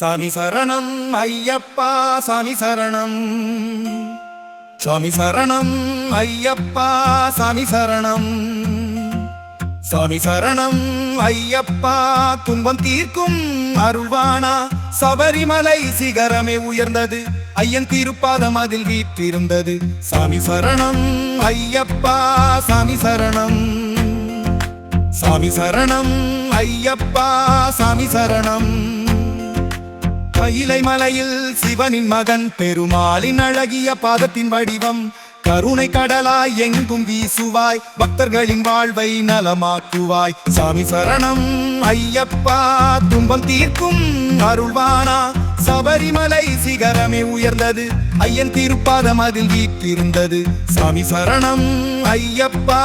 சாமி சரணம் ஐயப்பா சாமி சரணம் சாமி சரணம் ஐயப்பா சாமி சரணம் சாமி சரணம் ஐயப்பா துன்பம் தீர்க்கும் அருள்வானா. சபரிமலை சிகரமே உயர்ந்தது ஐயன் திருப்பாதம் அதில் வீற்றிருந்தது. சாமி சரணம் ஐயப்பா சாமி சரணம் சாமி சரணம் ஐயப்பா சாமி சரணம் கையிலை மலையில் சிவனின் மகன் பெருமாளின் அழகிய பாதத்தின் வடிவம். கருணை கடலாய் எங்கும் வீசுவாய் பக்தர்களின் வாழ்வை நலமாக்குவாய். சாமி சரணம் ஐயப்பா துன்பம் தீர்க்கும் அருள்வானா. சபரிமலை சிகரமே உயர்ந்தது ஐயன் திருப்பாதம் அதில் வீட்டிருந்தது சாமி சரணம் ஐயப்பா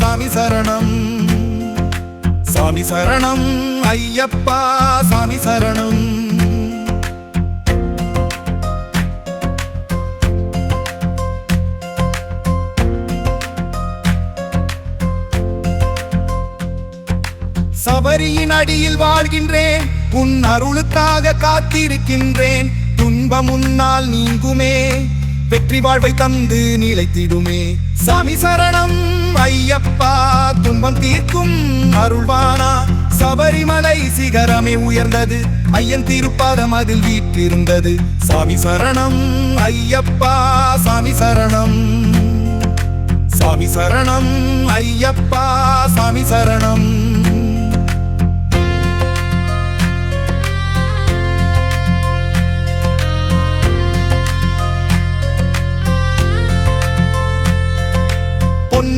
சாமி சரணம். சாமி சரணம் ஐயப்பா சாமி சரணம். சபரியின் அடியில் வாழ்கின்றேன். உன் அருளுக்காக காத்திருக்கின்றேன். துன்பம் உன்னால் நீங்குமே. வெற்றி வாழ்வை தந்து நிலைத்திடுமே. சாமி சரணம் ஐயப்பா துன்பம் தீர்க்கும் அருள்வானா. சபரிமலை சிகரமே உயர்ந்தது. ஐயன் திருப்பாதம் அதில் வீற்றிருந்தது. சாமி சரணம் ஐயப்பா சாமி சரணம். சாமி சரணம் ஐயப்பா சாமி சரணம்.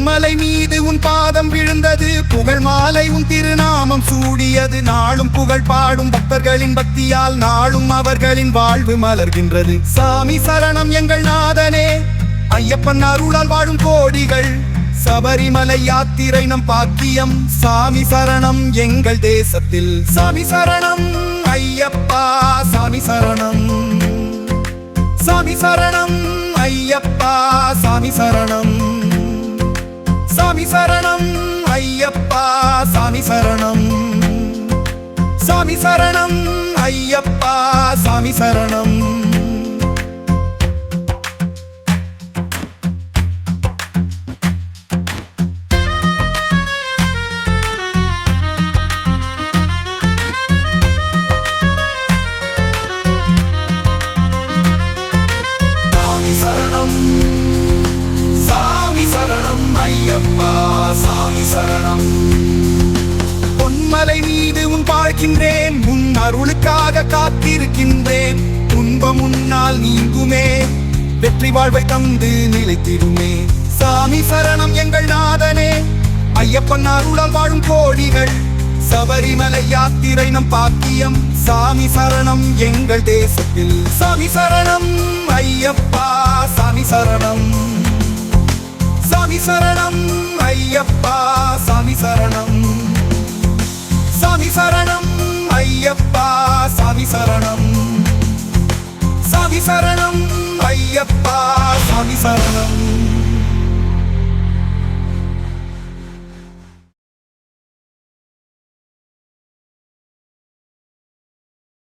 மலை மீது உன் பாதம் விழுந்தது. புகழ் மாலை உன் திருநாமம் சூடியது. நாளும் புகழ் பாடும் பக்தர்களின் பக்தியால் நாளும் அவர்களின் வாழ்வு மலர்கின்றது. சாமி சரணம் எங்கள் நாதனே. ஐயப்பன் அருளால் வாழும் கோடிகள். சபரிமலை யாத்திரை நம் பாக்கியம். சாமி சரணம் எங்கள் தேசத்தில். சாமி சரணம் ஐயப்பா. சாமி சரணம். சாமி சரணம் ஐயப்பா. சாமி சரணம் சாமி சரணம். சாமி சரணம் ஐயப்பா சாமி சரணம். சாமி சரணம் ஐயப்பா சாமி சரணம். மீது உன் பார்க்கின்றேன். உன் அருளுக்காக காத்திருக்கின்றேன். துன்பம் உன்னால் நீங்குமே. வெற்றி வாழ்வை தந்து நிலைத்திருமே சாமி சரணம் எங்கள் நாதனே. ஐயப்பன் அருளால் வாழும் கோடிகள். சபரிமலை யாத்திரை நம் பாக்கியம். சாமி சரணம் எங்கள் தேசத்தில். சாமி சரணம் ஐயப்பா சாமி சரணம். சாமி சரணம் ஐயப்பா சாமி சரணம். சாமி சரணம் ஐயப்பா சாமி சரணம். சாமி சரணம் ஐயப்பா சாமி சரணம்.